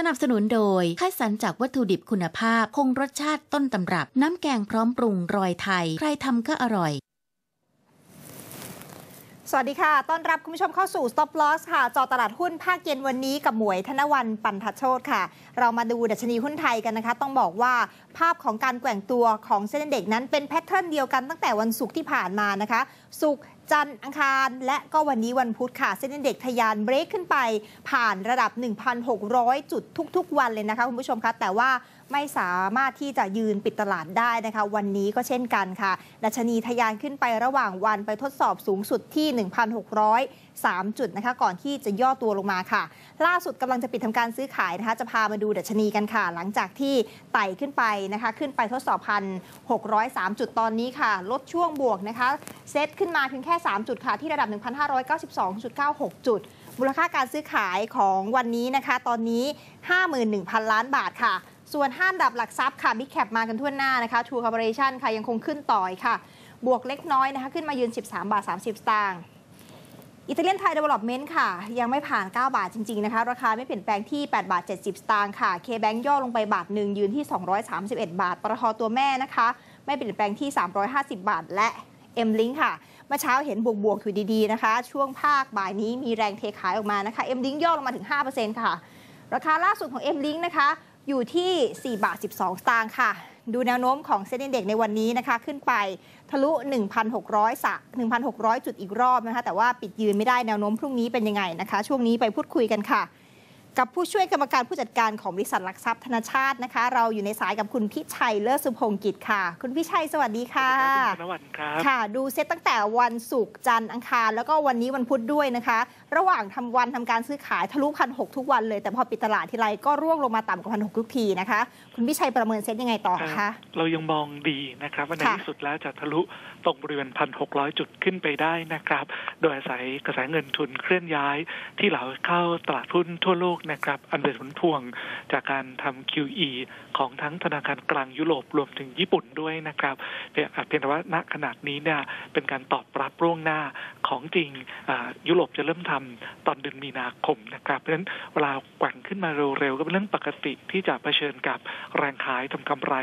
สนับสนุนโดยค่ายสรรจากวัตถุดิบคุณภาพ คงรสชาติต้นตำรับ น้ำแกงพร้อมปรุงรอยไทย ใครทำก็อร่อย สวัสดีค่ะ ต้อนรับคุณผู้ชมเข้าสู่ Stop Loss ค่ะ จอตลาดหุ้นภาคเย็นวันนี้กับหมวยธนวันปันทโชตค่ะ เรามาดูดัชนีหุ้นไทยกันนะคะ ต้องบอกว่า ภาพของการแกว่งตัวของเส้นเด็กนั้นเป็นแพทเทิร์นเดียวกันตั้งแต่วันศุกร์ที่ผ่านมานะคะ ศุกร์จันทร์อังคารและก็วันนี้วันพุธค่ะ เส้นเด็กทะยานเบรกขึ้นไป ผ่านระดับ 1,600 จุดทุก ๆ วันเลยนะคะคุณผู้ชมคะแต่ว่าไม่สามารถที่จะยืนปิดตลาดได้นะคะ วันนี้ก็เช่นกันค่ะดัชนีทะยานขึ้นไประหว่างวันไปทดสอบสูงสุดที่ 1,603 จุดนะคะ ก่อนที่จะย่อตัวลงมาค่ะ ล่าสุดกำลังจะปิดทำการซื้อขายนะคะ จะพามาดูดัชนีกันค่ะ หลังจากที่ไต่ขึ้นไปนะคะขึ้นไปทดสอบพัน603 จุดตอนนี้ค่ะ ลดช่วงบวกนะคะเซตขึ้นมาเพียงแค่ 3 จุดค่ะ ที่ระดับ 1,592.96 จุด มูลค่าการซื้อขายของวันนี้นะคะ ตอนนี้ 51,000 ล้านบาทค่ะ ส่วนห้านดับหลักทรัพย์ค่ะ Big Cap มากันทั่วหน้านะคะ True Corporation ค่ะยังคงขึ้นต่อยค่ะ บวกเล็กน้อยนะคะ ขึ้นมายืน 13 บาท 30 สตางค์ อิตาเลียนไทยเดเวล็อปเมนต์ค่ะ ยังไม่ผ่าน 9 บาทจริง ๆ นะคะ ราคาไม่เปลี่ยนแปลงที่ 8 บาท 70 สตางค์ค่ะ K-Bank ย่อลงไปบาทหนึ่งยืนที่ 231 บาท ปตทตัวแม่นะคะ ไม่เปลี่ยนแปลงที่ 350 บาท และ M-Link ค่ะเมื่อเช้าเห็นบวกๆอยู่ดีๆนะคะ ช่วงภาคบ่ายนี้มีแรงเทขายออกมานะคะ M-Link ย่อลงมาถึง 5%ค่ะ ราคาล่าสุดของ M-Link นะคะ อยู่ที่ 4 บาท 12 สตางค์ค่ะ ดูแนวโน้มของเซ็นดีเด็กในวันนี้นะคะ ขึ้นไปทะลุ 1,600สะ1,600 จุดอีกรอบนะคะ แต่ว่าปิดยืนไม่ได้แนวโน้มพรุ่งนี้เป็นยังไงนะคะ ช่วงนี้ไปพูดคุยกันค่ะ กับผู้ช่วยกรรมการผู้จัดการของบริษัทหลักทรัพย์ธนชาตินะคะ เราอยู่ในสายกับคุณพิชัยเลิศสุพงศ์กิจค่ะ คุณพิชัยสวัสดีค่ะสวัสดีครับคุณธนวัฒน์ครับค่ะ ดูเซตตั้งแต่วันศุกร์จันทร์อังคาร แล้วก็วันนี้วันพุธด้วยนะคะ ระหว่างทำวันทำการซื้อขายทะลุพันหทุกวันเลยแต่พอปิดตลาดทีไรก็ร่วงลงมาต่ำกว่าพันหทุกทีนะคะ คุณพิชัยประเมินเซตยังไงต่อคะ เรายังมองดีนะครับว่าในค่ะที่สุดแล้วจะทะลุตรงบริเวณพันหกร้อยจุดขึ้นไปได้นะครับ โดยอาศัยกระแสเงินทุนเคลื่อนย้ายที่ไหลเข้าตลาดหุ้นทั่วโลกนะครับ อันเป็นผลพวงจากการทำ QE ของทั้งธนาคารกลางยุโรปรวมถึงญี่ปุ่นด้วยนะครับเพียงเพียงแต่ว่าณขนาดนี้เนี่ยเป็นการตอบรับร่วงหน้า ของจริงยุโรปจะเริ่มทำตอนเดือนมีนาคมนะครับ เพราะฉะนั้นเวลาแกว่งขึ้นมาเร็วๆ ก็เป็นเรื่องปกติที่จะเผชิญกับแรงขายทำกำไร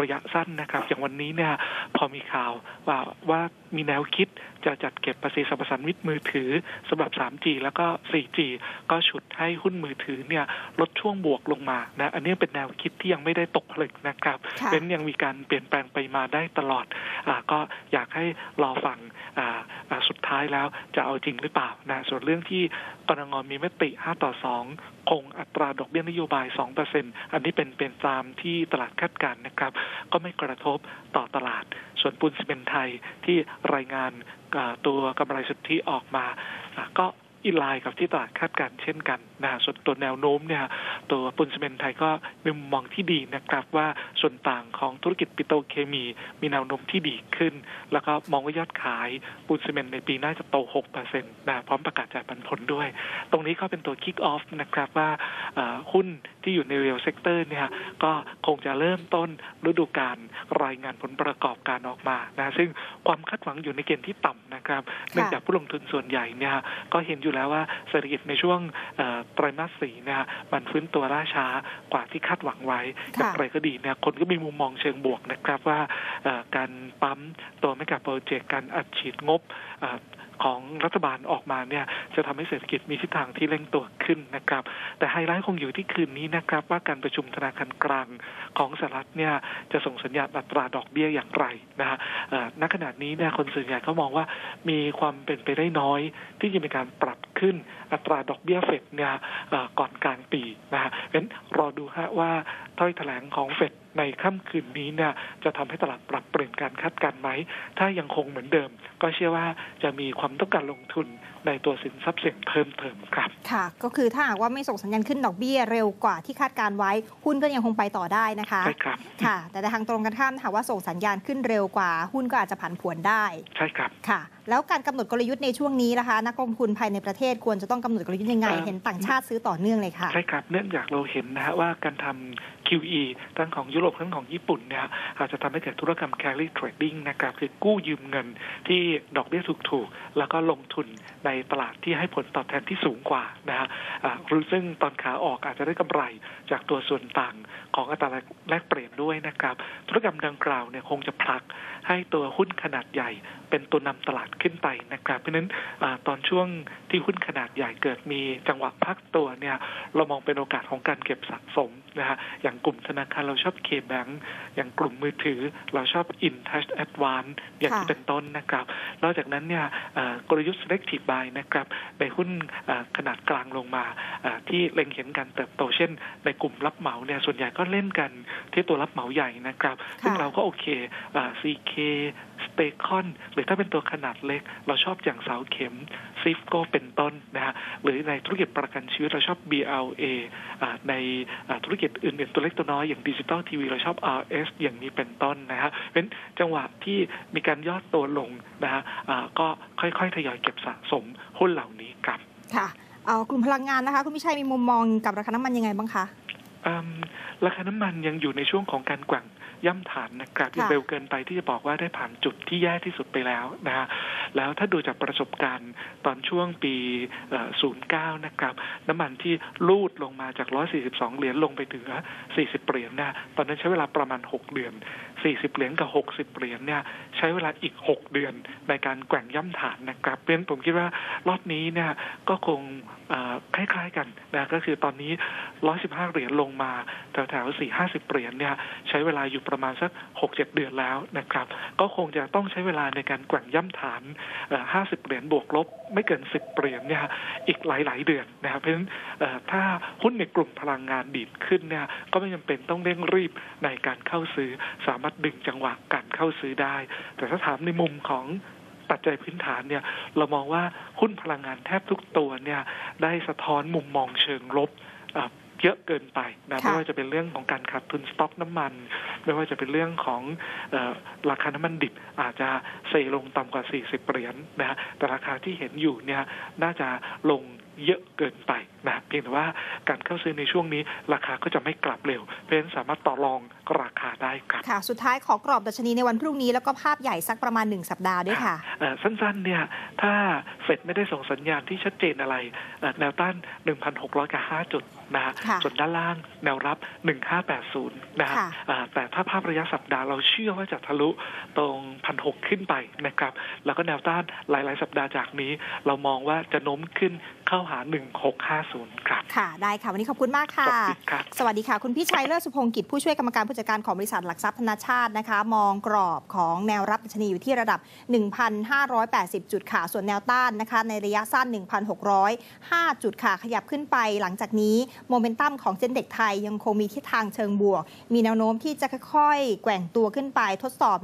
ระยะสั้นนะครับ อย่างวันนี้เนี่ยพอมีข่าวว่าว่ามีแนวคิด จะจัดเก็บภาษีสรรพสามิตมือถือสำหรับ 3G แล้วก็ 4G ก็ฉุดให้หุ้นมือถือเนี่ยลดช่วงบวกลงมานะอันนี้เป็นแนวคิดที่ยังไม่ได้ตกผลึกนะครับค่ะเป็นยังมีการเปลี่ยนแปลงไปมาได้ตลอดอาก็อยากให้รอฟังอ่าอ่าสุดท้ายแล้วจะเอาจริงหรือเปล่านะส่วนเรื่องที่กรงงมีมติ 5 ต่อ 2 คงอัตราดอกเบี้ยนโยบาย 2%อันนี้เป็นเป็นตามที่ตลาดคาดการณ์นะครับ ก็ไม่กระทบต่อตลาด ส่วนปูนซีเมนไทยที่รายงานตัวกำไรสุทธิออกมาอ่าก็อินไลน์กับที่ตลาดคาดการณ์เช่นกันนะส่วนตัวแนวโน้มเนี่ย ตัวปูนซีเมนต์ไทยก็มีมุมมองที่ดีนะครับว่าส่วนต่างของธุรกิจปิโตรเคมี มีแนวโน้มที่ดีขึ้น แล้วก็มองว่ายอดขายปูนซีเมนต์ในปีหน้าจะโต 6%นะพร้อมประกาศจ่ายปันผลด้วย ตรงนี้ก็เป็นตัวคิกออฟนะครับว่าเอ่อหุ้นที่อยู่ในเรียลเซกเตอร์เนี่ยก็คงจะเริ่มต้นฤดูการรายงานผลประกอบการออกมานะซึ่งความคาดหวังอยู่ในเกณฑ์ที่ต่ำนะครับเนื่องจากผู้ลงทุนส่วนใหญ่เนี่ยก็เห็นอยู่แล้วว่าเศรษฐกิจในช่วงเอ่อไตรมาสสี่เนี่ยมันฟื้นตัวล่าช้ากว่าที่คาดหวังไว้ค่ะอย่างไรก็ดีเนี่ยคนก็มีมุมมองเชิงบวกนะครับว่าเอ่อการปั๊มตัวไม่กับโปรเจกต์การอัดฉีดงบเอ่อ ของรัฐบาลออกมาเนี่ยจะทำให้เศรษฐกิจมีทิศทางที่เร่งตัวขึ้นนะครับ แต่ไฮไลท์คงอยู่ที่คืนนี้นะครับ ว่าการประชุมธนาคารกลางของสหรัฐเนี่ยจะส่งสัญญาณอัตราดอกเบี้ยอย่างไรนะฮะณขณะนี้เนี่ยคนส่วนใหญ่ก็มองว่ามีความเป็นไปได้น้อย ที่จะมีการปรับขึ้นอัตราดอกเบี้ยเฟดเนี่ยก่อนกลางปีนะฮะเพราะฉะนั้นรอดูฮะว่าถ้อยแถลงของเฟด ในค่ำคืนนี้เนี่ยจะทำให้ตลาดปรับเปลี่ยนการคาดการณ์ไหม ถ้ายังคงเหมือนเดิม ก็เชื่อว่าจะมีความต้องการลงทุนในตัวสินทรัพย์เสี่ยงเพิ่มเติมครับ ค่ะ ก็คือถ้าหากว่าไม่ส่งสัญญาณขึ้นดอกเบี้ยเร็วกว่าที่คาดการไว้ หุ้นก็ยังคงไปต่อได้นะคะใช่ครับค่ะ แต่ในทางตรงกันข้ามถ้าหากว่าส่งสัญญาณขึ้นเร็วกว่า หุ้นก็อาจจะผันผวนได้ ใช่ครับค่ะ แล้วการกำหนดกลยุทธ์ในช่วงนี้นะคะ นักลงทุนภายในประเทศควรจะต้องกำหนดกลยุทธ์ยังไงเอ่อเห็นต่างชาติซื้อต่อเนื่องเลยค่ะ ใช่ครับ เนื่องจากเราเห็นนะฮะว่าการทำ QE ทั้งของยุโรปทั้งของญี่ปุ่นเนี่ยอาจจะทำให้เกิดธุรกรรม carry trading นะครับ คือกู้ยืมเงินที่ดอกเบี้ยถูกๆ แล้วก็ลงทุนในตลาดที่ให้ผลตอบแทนที่สูงกว่านะฮะอ่าหรือซึ่งตอนขาออกอาจจะได้กำไรจากตัวส่วนต่างของอัตราแลกเปลี่ยนด้วยนะครับ ธุรกรรมดังกล่าวเนี่ยคงจะผลักให้ตัวหุ้นขนาดใหญ่ เป็นตัวนำตลาดขึ้นไปนะครับ เพราะนั้นอตอนช่วงที่หุ้นขนาดใหญ่เกิดมีจังหวะพักตัวเนี่ยเรามองเป็นโอกาสของการเก็บสะสมนะฮะอย่างกลุ่มธนาคารเราชอบเคแบงอย่างกลุ่มมือถือเราชอบ InTouch Advance อย่างที่เป็นต้นนะครับ นอกจากนั้นเนี่ยกลยุทธ์ selective buy นะครับในหุ้นขนาดกลางลงมาที่เล็งเห็นการเติบโตเช่น ในกลุ่มรับเหมาเนี่ยส่วนใหญ่ก็เล่นกันที่ตัวรับเหมาใหญ่นะครับ ซึ่งเราก็โอเคอ่า CK สเตคอนหรือถ้าเป็นตัวขนาดเล็ก เราชอบอย่างเสาเข็มซิฟโกเป็นต้นนะฮะหรือในธุรกิจประกันชีวิตเราชอบ BLA อ่าในอ่าธุรกิจอื่นๆตัวเล็กตัวน้อยอย่างดิจิตอลทีวีเราชอบ RS อย่างนี้เป็นต้นนะฮะเป็นจังหวะที่มีการย่อตัวลงนะฮะอ่าก็ค่อยๆ ทยอยเก็บสะสมหุ้นเหล่านี้ครับค่ะเอากลุ่มพลังงานนะคะ คุณพิชัยมีมุมมองกับราคาน้ำมันยังไงบ้างคะอืมราคาน้ำมันยังอยู่ในช่วงของการแกว่ง ย่ำฐานนะครับยังค่ะเร็วเกินไปที่จะบอกว่าได้ผ่านจุดที่แย่ที่สุดไปแล้วนะฮะแล้วถ้าดูจากประสบการณ์ตอนช่วงปีเอ่อ09 นะครับ น้ำมันที่ลูดลงมาจาก 142 เหรียญลงไปถึง 40 เหรียญเนี่ยตอนนั้นใช้เวลาประมาณ 6 เดือน 40 เหรียญกับ 60 เหรียญเนี่ยใช้เวลาอีก 6 เดือนในการแกว่งย่ำฐานนะครับเพราะฉะนั้นผมคิดว่ารอบนี้เนี่ยก็คงเอ่อคล้ายๆกันนะก็คือตอนนี้ 115 เหรียญลงมาแถวๆ4 50 เหรียญเนี่ยใช้เวลาอยู่ประมาณสัก 6-7 เดือนแล้วนะครับ ก็คงจะต้องใช้เวลาในการแกว่งย่ำฐานเอ่อ50 เหรียญบวกลบ ไม่เกิน 10 เหรียญเนี่ยอีกหลาย ๆ เดือนนะครับ เพราะฉะนั้นถ้าหุ้นในกลุ่มพลังงานดีดขึ้นเนี่ยก็ไม่จำเป็นต้องเร่งรีบในการเข้าซื้อ สามารถดึงจังหวะการเข้าซื้อได้ แต่ถ้าถามในมุมของปัจจัยพื้นฐานเนี่ยเรามองว่าหุ้นพลังงานแทบทุกตัวเนี่ยได้สะท้อนมุมมองเชิงลบเยอะเกินไปนะค่ะไม่ว่าจะเป็นเรื่องของการขาดทุนสต็อกน้ำมัน ไม่ว่าจะเป็นเรื่องของเออราคาน้ำมันดิบอาจจะเซลงต่ำกว่า 40 เหรียญนะฮะแต่ราคาที่เห็นอยู่เนี่ยน่าจะลงเยอะเกินไปนะเพียงแต่ว่าการเข้าซื้อในช่วงนี้ ราคาก็จะไม่กลับเร็ว เพราะฉะนั้นสามารถต่อรองราคาได้ครับค่ะ สุดท้ายขอกรอบดัชนีในวันพรุ่งนี้แล้วก็ภาพใหญ่สักประมาณ 1 สัปดาห์ด้วยค่ะเอ่อสั้นๆเนี่ยถ้าเฟดไม่ได้ส่งสัญญาณที่ชัดเจนอะไรเอ่อแนวต้าน 1,600กับ5จุด นะฮะค่ะส่วนด้านล่างแนวรับ 1580 นะฮะค่ะอ่าแต่ถ้าภาพระยะสัปดาห์เราเชื่อว่าจะทะลุตรง1,600ขึ้นไปนะครับ แล้วก็แนวต้านหลายๆ สัปดาห์จากนี้ เรามองว่าจะโน้มขึ้นเข้าหา 1650 ครับ ค่ะ ได้ค่ะ วันนี้ขอบคุณมากสค่ะวัสดีครับสวัสดีค่ะ คุณพี่ชัยเลิศสุพงกิจ ผู้ช่วยกรรมการผู้จัดการของบริษัทหลักทรัพย์ธนาชาตินะคะ มองกรอบของแนวรับดัชนีอยู่ที่ระดับ 1,580 จุดค่ะ ส่วนแนวต้านนะคะ ในระยะสั้น 1,605 จุดค่ะ ขยับขึ้นไปหลังจากนี้โมเมนตัมของเซ็นเด็กไทยยังคงมีทิศทางเชิงบวก มีแนวโน้มที่จะค่อยๆ แกว่งตัวขึ้นไปทดสอบ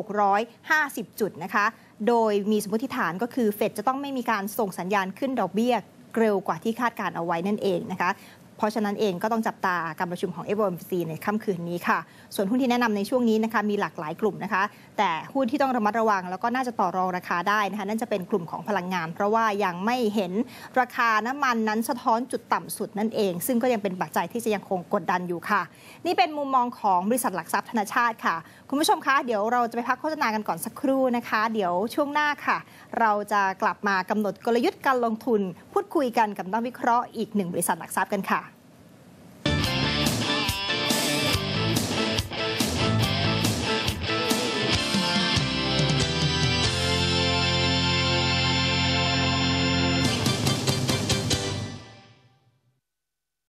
1,650 จุดนะคะ โดยมีสมมติฐานก็คือเฟดจะต้องไม่มีการส่งสัญญาณขึ้นดอกเบี้ยเร็วกว่าที่คาดการเอาไว้นั่นเองนะคะ เพราะฉะนั้นเองก็ต้องจับตาการประชุมของ FOMC ในค่ำคืนนี้ค่ะ ส่วนหุ้นที่แนะนำในช่วงนี้นะคะมีหลากหลายกลุ่มนะคะ แต่หุ้นที่ต้องระมัดระวัง แล้วก็น่าจะต่อรองราคาได้นะคะนั่นจะเป็นกลุ่มของพลังงาน เพราะว่ายังไม่เห็นราคาน้ำมันนั้นสะท้อนจุดต่ำสุดนั่นเอง ซึ่งก็ยังเป็นปัจจัยที่จะยังคงกดดันอยู่ค่ะ นี่เป็นมุมมองของบริษัทหลักทรัพย์ธนชาติค่ะ คุณผู้ชมคะเดี๋ยวเราจะไปพักโฆษณากันก่อนสักครู่นะคะ เดี๋ยวช่วงหน้าค่ะ เราจะกลับมากำหนดกลยุทธ์การลงทุน พูดคุยกันกับนักวิเคราะห์อีกหนึ่งบริษัทหลักทรัพย์กันค่ะ